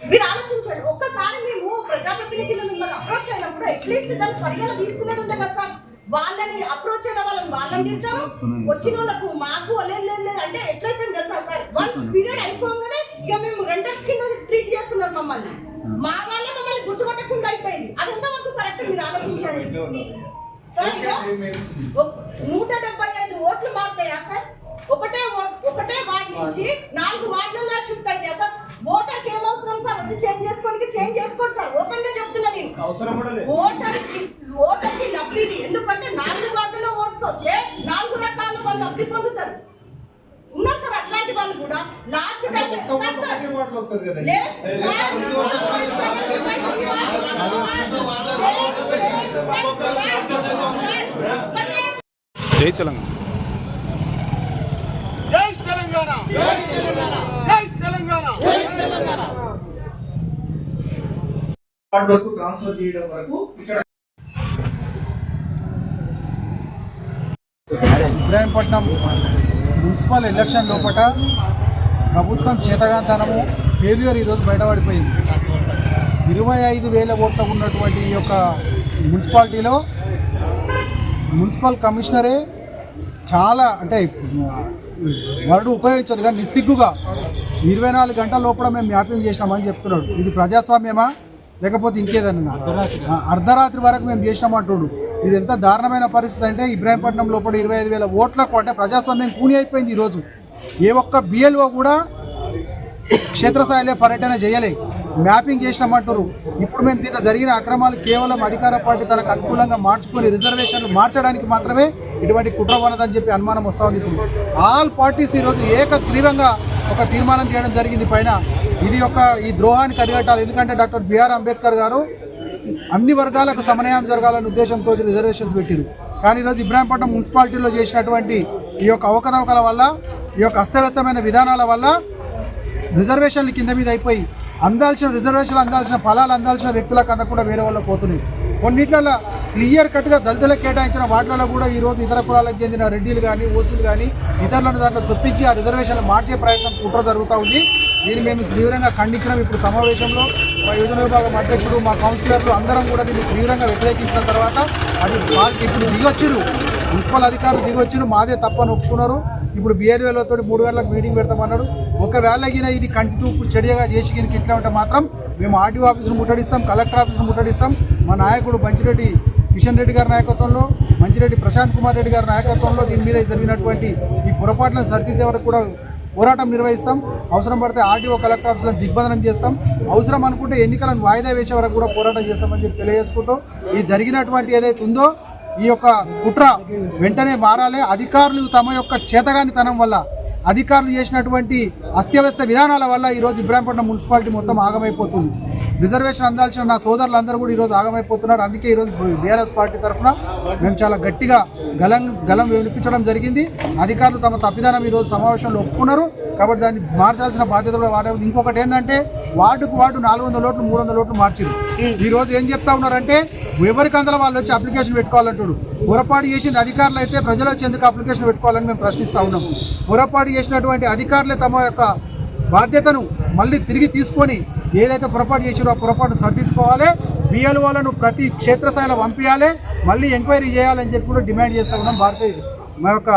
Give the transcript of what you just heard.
మీరు ఆలోచించండి ఒక్కసారి మేము ప్రజాప్రతినిధులు మిమ్మల్ని అప్రోచ్ అయినప్పుడు అట్లీస్ట్ దాన్ని పరిగణ తీసుకునేది ఉండే కదా సార్. వాళ్ళని అప్రోచ్ అయిన వాళ్ళని వాళ్ళని తింటారు వచ్చిన వాళ్ళకు మాకు లేదు లేదు లేదు అంటే ఎట్లయిపోయింది తెలుసా సార్? వన్స్ పీరియడ్ అయిపోగానే ఇక మేము రెండర్స్ కింద ట్రీట్ చేస్తున్నారు మమ్మల్ని. మా వాళ్ళే మమ్మల్ని గుర్తుపట్టకుండా అయిపోయింది. అది ఎంతవరకు కరెక్ట్ మీరు ఆలోచించండి. సార్ ఇక నూట డెబ్బై ఐదు ఓట్లు మారుతాయా సార్ ఒకటే ఓట్ ఒకటే వార్డ్ నుంచి నాలుగు వార్డులలో షిఫ్ట్ అయితే సార్ ఓటర్కి ఏం అవసరం సార్ వచ్చి చేంజ్ చేసుకోనికి చేంజ్ చేసుకోండి సార్ ఓపెన్గా చెప్తున్నా నేను అవసరం కూడా లేదు ఓటర్కి ఓటర్కి లబ్ధిది ఎందుకంటే నాలుగు వార్డులో ఓట్స్ వస్తే నాలుగు రకాల వాళ్ళు లబ్ధి పొందుతారు ఉన్నారు సార్ అట్లాంటి వాళ్ళు కూడా last time sir sir Telangana జై తెలంగాణ జై తెలంగాణ వార్డు వరకు ట్రాన్స్ఫర్ చేయడం వరకు ఇక్కడ ఇబ్రాహీంపట్నం మున్సిపల్ ఎలక్షన్ లోపల ప్రభుత్వం చేతగాంతనము ఫెయిల్యూర్ ఈరోజు బయటపడిపోయింది. ఇరవై ఐదు వేల ఓట్ల ఉన్నటువంటి ఈ యొక్క మున్సిపాలిటీలో మున్సిపల్ కమిషనరే చాలా అంటే వర్డ్ ఉపయోగించదు కానీ నిస్సిగ్గుగా ఇరవై నాలుగు గంటల లోపల మేము మ్యాపింగ్ చేసినామని చెప్తున్నాడు. ఇది ప్రజాస్వామ్యమా? లేకపోతే ఇంకేదన్నా అర్ధరాత్రి వరకు మేము చేసినామంటుడు ఇది ఎంత దారుణమైన పరిస్థితి అంటే ఇబ్రాహీంపట్నం లోపల ఇరవై ఐదు వేల ఓట్లకు అంటే ప్రజాస్వామ్యం కూని అయిపోయింది ఈరోజు. ఏ ఒక్క బిఎల్ఓ కూడా క్షేత్రస్థాయిలో పర్యటన చేయలే. మ్యాపింగ్ చేసినామంటారు ఇప్పుడు మేము దీంట్లో జరిగిన అక్రమాలు కేవలం అధికార పార్టీ తనకు అనుకూలంగా మార్చుకొని రిజర్వేషన్లు మార్చడానికి మాత్రమే ఇటువంటి కుట్ర ఉన్నదని చెప్పి అనుమానం వస్తూ ఉంది ఇప్పుడు. ఆల్ పార్టీస్ ఈరోజు ఏకగ్రీవంగా ఒక తీర్మానం చేయడం జరిగింది పైన. ఇది ఒక ఈ ద్రోహానికి అరిగట్టాలి ఎందుకంటే డాక్టర్ బిఆర్ అంబేద్కర్ గారు అన్ని వర్గాలకు సమన్వయం జరగాలనే ఉద్దేశంతో రిజర్వేషన్స్ పెట్టారు. కానీ ఈరోజు ఇబ్రాహీంపట్నం మున్సిపాలిటీలో చేసినటువంటి ఈ యొక్క అవకతవకల వల్ల ఈ యొక్క అస్తవ్యస్తమైన విధానాల వల్ల రిజర్వేషన్లు కింద మీద అయిపోయి అందాల్సిన రిజర్వేషన్లు అందాల్సిన ఫలాలు అందాల్సిన వ్యక్తులకు అందకుండా వేరే వాళ్ళకి పోతున్నాయి. కొన్నిట్లలో క్లియర్ కట్గా దళితులకు కేటాయించిన వాటిలలో కూడా ఈరోజు ఇతర కులాలకు చెందిన రెడ్డిలు కానీ ఓసీలు కానీ ఇతరులను దాంట్లో చొప్పించి ఆ రిజర్వేషన్లు మార్చే ప్రయత్నం కుట్ర జరుగుతూ ఉంది. దీన్ని మేము తీవ్రంగా ఖండించినాం. ఇప్పుడు సమావేశంలో మా యోజన విభాగం అధ్యక్షుడు మా కౌన్సిలర్లు అందరం కూడా దీన్ని తీవ్రంగా వ్యతిరేకించిన తర్వాత అది ఇప్పుడు దిగొచ్చిరు. మున్సిపల్ అధికారులు దిగొచ్చిరు. మాదే తప్పని ఒప్పుకున్నారు. ఇప్పుడు బిఆర్ఏలతో మూడు గంటలకు మీటింగ్ పెడతామన్నాడు. ఒకవేళ గిన ఇది కంటి తూపు చెడియగా చేసి గినకి ఇట్లా ఉంటే మాత్రం మేము ఆర్టీఓ ఆఫీసును ముట్టడిస్తాం కలెక్టర్ ఆఫీసును ముట్టడిస్తాం. మా నాయకుడు మంచిరెడ్డి కిషన్ రెడ్డి గారి నాయకత్వంలో మంచిరెడ్డి ప్రశాంత్ కుమార్ రెడ్డి గారి నాయకత్వంలో దీని మీద జరిగినటువంటి ఈ పొరపాట్లను సరిదిద్దే వరకు కూడా పోరాటం నిర్వహిస్తాం. అవసరం పడితే ఆర్టీఓ కలెక్టర్ ఆఫీసులను దిగ్బంధనం చేస్తాం. అవసరం అనుకుంటే ఎన్నికలను వాయిదా వేసే వరకు కూడా పోరాటం చేస్తామని చెప్పి తెలియజేసుకుంటూ ఈ జరిగినటువంటి ఏదైతే ఉందో ఈ యొక్క కుట్ర వెంటనే మారాలి. అధికారులు తమ యొక్క చేతగానితనం వల్ల అధికారులు చేసినటువంటి అస్తవ్యస్త విధానాల వల్ల ఈరోజు ఇబ్రాహీంపట్నం మున్సిపాలిటీ మొత్తం ఆగమైపోతుంది. రిజర్వేషన్ అందాల్సిన నా సోదరులు అందరూ కూడా ఈరోజు ఆగమైపోతున్నారు. అందుకే ఈరోజు బీఆర్ఎస్ పార్టీ తరఫున మేము చాలా గట్టిగా గలం గలం వినిపించడం జరిగింది. అధికారులు తమ తప్పిదానం ఈరోజు సమావేశంలో ఒప్పుకున్నారు. కాబట్టి దాన్ని మార్చాల్సిన బాధ్యత కూడా వారే ఉంది. ఇంకొకటి ఏంటంటే వార్డుకు వార్డు నాలుగు వందల ఓట్లు మూడు వందల ఓట్లు మార్చిరు ఈ రోజు ఏం చెప్తా ఉన్నారంటే ఎవరికి అందరూ వాళ్ళు వచ్చి అప్లికేషన్ పెట్టుకోవాలంటాడు పొరపాటు చేసింది అధికారులు అయితే ప్రజలు వచ్చి ఎందుకు అప్లికేషన్ పెట్టుకోవాలని మేము ప్రశ్నిస్తా ఉన్నాం. పొరపాటు చేసినటువంటి అధికారులే తమ యొక్క బాధ్యతను మళ్ళీ తిరిగి తీసుకొని ఏదైతే పొరపాటు చేసారో ఆ పొరపాటు సర్దించుకోవాలి బిఎల్ఓలను ప్రతి క్షేత్రస్థాయిలో పంపించాలి. మళ్ళీ ఎంక్వైరీ చేయాలని చెప్పి కూడా డిమాండ్ చేస్తా ఉన్నాం భారతీయ మా యొక్క